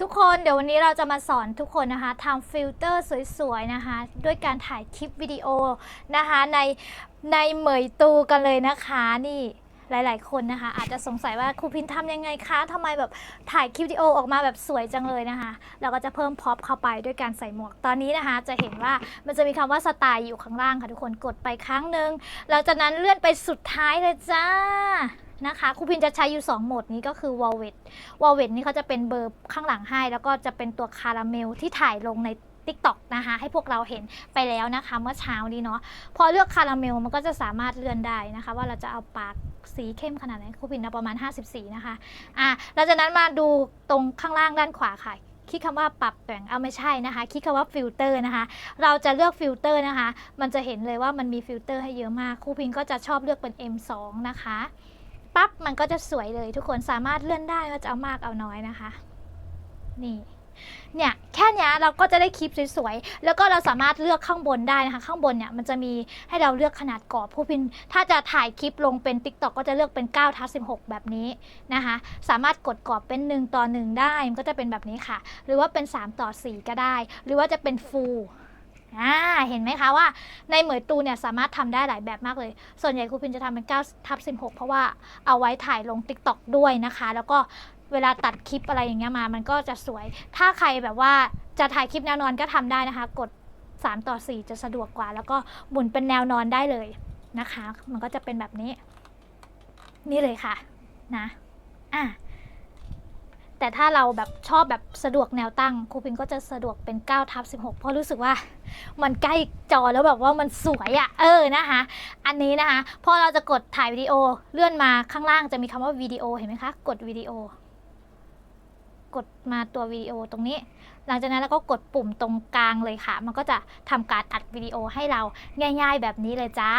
ทุกคนเดี๋ยววันนี้เราจะมาสอนทุกคนนะคะทำฟิลเตอร์สวยๆนะคะด้วยการถ่ายคลิปวิดีโอนะคะในในเหมยตูกันเลยนะคะนี่หลาย ๆ คนนะคะ อาจจะสงสัยว่าครูพินทำยังไงคะทำไมแบบถ่ายคลิปวิดีโอออกมาแบบสวยจังเลยนะคะ เราก็จะเพิ่มพ็อพเข้าไปด้วยการใส่หมวก ตอนนี้นะคะ จะเห็นว่ามันจะมีคำว่าสไตล์อยู่ข้างล่างค่ะทุกคนกดไปครั้งหนึ่งหลังจากนั้นเลื่อนไปสุดท้ายเลยจ้า นะคะครูพินจะใช้อยู่ 2 โหมดนี้ก็คือ w a l l e t วอลเวตนี่เขาจะเป็นเบอร์ข้างหลังให้ แล้วก็จะเป็นตัวคาราเมลที่ถ่ายลงใน TikTok นะคะให้พวกเราเห็นไปแล้วนะคะเมื่อเช้านี้เนาะพอเลือกคาราเมลมันก็จะสามารถเลื่อนได้นะคะ ว่าเราจะเอาปากสีเข้มขนาดไหนครูพินเอาประมาณ50สีนะคะอะหลังจากนั้นมาดูตรงข้างล่างด้านขวาค่ะคลิกคำว่าปรับแต่งเอาไม่ใช่นะคะคลิกคำว่าฟิลเตอร์นะคะ เราจะเลือกฟิลเตอร์นะคะ มันจะเห็นเลยว่ามันมีฟิลเตอร์ให้เยอะมากครูพินก็จะชอบเลือกเป็น M2 นะคะ ปั๊บมันก็จะสวยเลยทุกคนสามารถเลื่อนได้ว่าจะเอามากเอาน้อยนะคะ นี่เนี่ยแค่เนี้ยเราก็จะได้คลิปสวยๆ แล้วก็เราสามารถเลือกข้างบนได้นะคะ ข้างบนเนี่ยมันจะมีให้เราเลือกขนาดกรอบผู้พินถ้าจะถ่ายคลิปลงเป็น Tik t o อกก็จะเลือกเป็น9ทับ16 แบบนี้นะคะ สามารถกดกรอบเป็น 1 ต่อ 1 ได้ มันก็จะเป็นแบบนี้ค่ะ หรือว่าเป็น 3 ต่อ 4 ก็ได้ หรือว่าจะเป็นฟูล อ่าเห็นไหมคะว่าในเหมยตูเนี่ยสามารถทำได้หลายแบบมากเลย ส่วนใหญ่ครูพินจะทำเป็น9ทับ16 เพราะว่าเอาไว้ถ่ายลง Tik t o อกด้วยนะคะ แล้วก็เวลาตัดคลิปอะไรอย่างเงี้ยมา มันก็จะสวย ถ้าใครแบบว่าจะถ่ายคลิปแนวนอนก็ทำได้นะคะ กด 3 ต่อ 4 จะสะดวกกว่า แล้วก็หมุนเป็นแนวนอนได้เลยนะคะ มันก็จะเป็นแบบนี้ นี่เลยค่ะนะอะ แต่ถ้าเราแบบชอบแบบสะดวกแนวตั้งครูพิงก็จะสะดวกเป็น9ทับ16 เพราะรู้สึกว่ามันใกล้จอแล้วแบบว่ามันสวยอะเออนะคะ อันนี้นะคะ พอเราจะกดถ่ายวิดีโอเลื่อนมาข้างล่างจะมีคำว่าวิดีโอเห็นไหมคะ กดวิดีโอ ดมาตัววิดีโอตรงนี้ หลังจากนั้นเราก็กดปุ่มตรงกลางเลยค่ะ มันก็จะทำการอัดวิดีโอให้เราง่าย ๆ แบบนี้เลยจ้า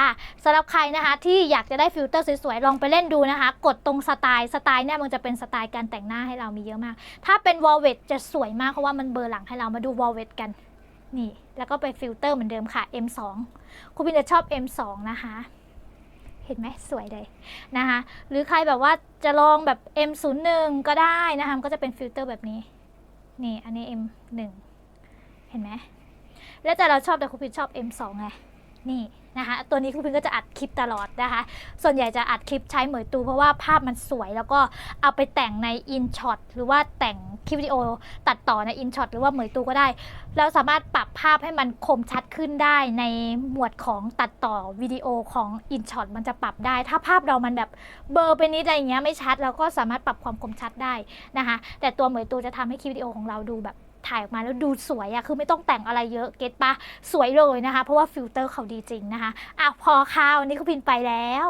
สำหรับใครนะคะที่อยากจะได้ฟิลเตอร์สวยๆลองไปเล่นดูนะคะ กดตรงสไตล์สไตล์เนี่ยมันจะเป็นสไตล์การแต่งหน้าให้เรามีเยอะมาก ถ้าเป็นวอลเวตจะสวยมากเพราะว่ามันเบอร์หลังให้เรามาดูวอลเวตกันนี่ แล้วก็ไปฟิลเตอร์เหมือนเดิมค่ะ M2 คุณพินจะชอบ M2 นะคะ เห็นไหมสวยเลยนะคะหรือใครแบบว่าจะลองแบบ M01 ก็ได้นะคะก็จะเป็นฟิลเตอร์แบบนี้ นี่อันนี้ M1 เห็นไหมแล้วแต่เราชอบแต่ครูพิชชอบ M2 ไง นี่นะคะตัวนี้ครูพินก็จะอัดคลิปตลอดนะคะ ส่วนใหญ่จะอัดคลิปใช้เหมยตู เพราะว่าภาพมันสวยแล้วก็เอาไปแต่งใน InShot หรือว่าแต่งคลิปวิดีโอตัดต่อใน InShot หรือว่าเหมยตูก็ได้ เราสามารถปรับภาพให้มันคมชัดขึ้นได้ในหมวดของตัดต่อวิดีโอของ InShot มันจะปรับได้ ถ้าภาพเรามันแบบเบลอไปนิดอะไรอย่างเงี้ยไม่ชัดเราก็สามารถปรับความคมชัดได้นะคะ แต่ตัวเหมยตูจะทำให้คลิปวิดีโอของเราดูแบบ ถ่ายออกมาแล้วดูสวยอะคือไม่ต้องแต่งอะไรเยอะเก็ตปะสวยเลยนะคะ เพราะว่าฟิลเตอร์เขาดีจริงนะคะอะพอค่ะวันนี้ก็พินไปแล้ว